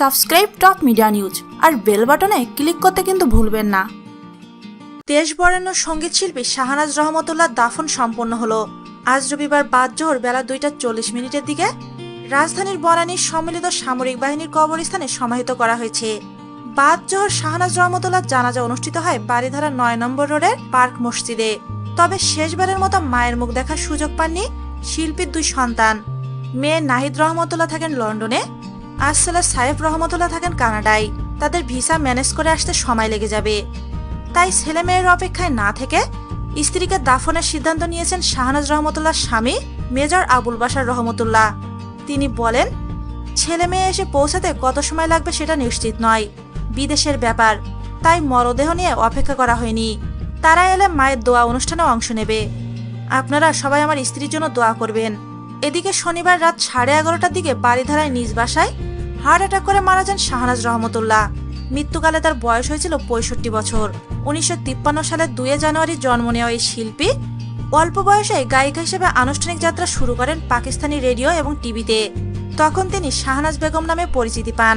Subscribe top media news আর bell বাটনে click করতে কিন্তু ভুলবেন না। দেশ বরেণ্য সংগীত শিল্পী শাহনাজ রহমতুল্লাহ দাফন সম্পন্ন হলো। আজ রবিবার বাদ জোহর বেলা দুইটা চল্লিশ মিনিটের দিকে রাজধানীর বনানীর সম্মিলিত সামরিক বাহিনীর কবরস্থানে সমাহিত করা হয়েছে। বাদ জোহর শাহনাজ রহমতুল্লাহ জানাজা অনুষ্ঠিত হয় বাড়িধারা নয় নম্বর রোডের পার্ক মসজিদে। তবে শেষবারের মতো মায়ের মুখ দেখার সুযোগ পাননি শিল্পীর দুই সন্তান। মেয়ে নাহিদ রহমতুল্লাহ থাকেন লন্ডনে। আর ছেলে সাইফ রহমতুল্লাহ থাকেন কানাডায়। তাদের ভিসা ম্যানেজ করে আসতে সময় লেগে যাবে। তাই ছেলে মেয়ের অপেক্ষায় না থেকে স্ত্রীকে দাফনের সিদ্ধান্ত নিয়েছেন শাহনাজ রহমতুল্লাহ স্বামী মেজর আবুল বাসার রহমতুল্লাহ। তিনি বলেন, ছেলে মেয়ে এসে পৌঁছাতে কত সময় লাগবে সেটা নিশ্চিত নয়। বিদেশের ব্যাপার, তাই মরদেহ নিয়ে অপেক্ষা করা হয়নি। তারা এলে মায়ের দোয়া অনুষ্ঠানে অংশ নেবে। আপনারা সবাই আমার স্ত্রীর জন্য দোয়া করবেন। এদিকে শনিবার রাত সাড়ে এগারোটার দিকে বাড়িধারায় নিজ বাসায় হার্ট অ্যাটাক করে মারা যান শাহনাজ রহমতুল্লাহ। মৃত্যুকালে তার বয়স হয়েছিল পঁয়ষট্টি বছর। উনিশশো তিপ্পান্ন সালের দুয়ে জানুয়ারি জন্ম নেওয়া এই শিল্পী অল্প বয়সে গায়িকা হিসেবে আনুষ্ঠানিক যাত্রা শুরু করেন পাকিস্তানি রেডিও এবং টিভিতে। তখন তিনি শাহনাজ বেগম নামে পরিচিতি পান।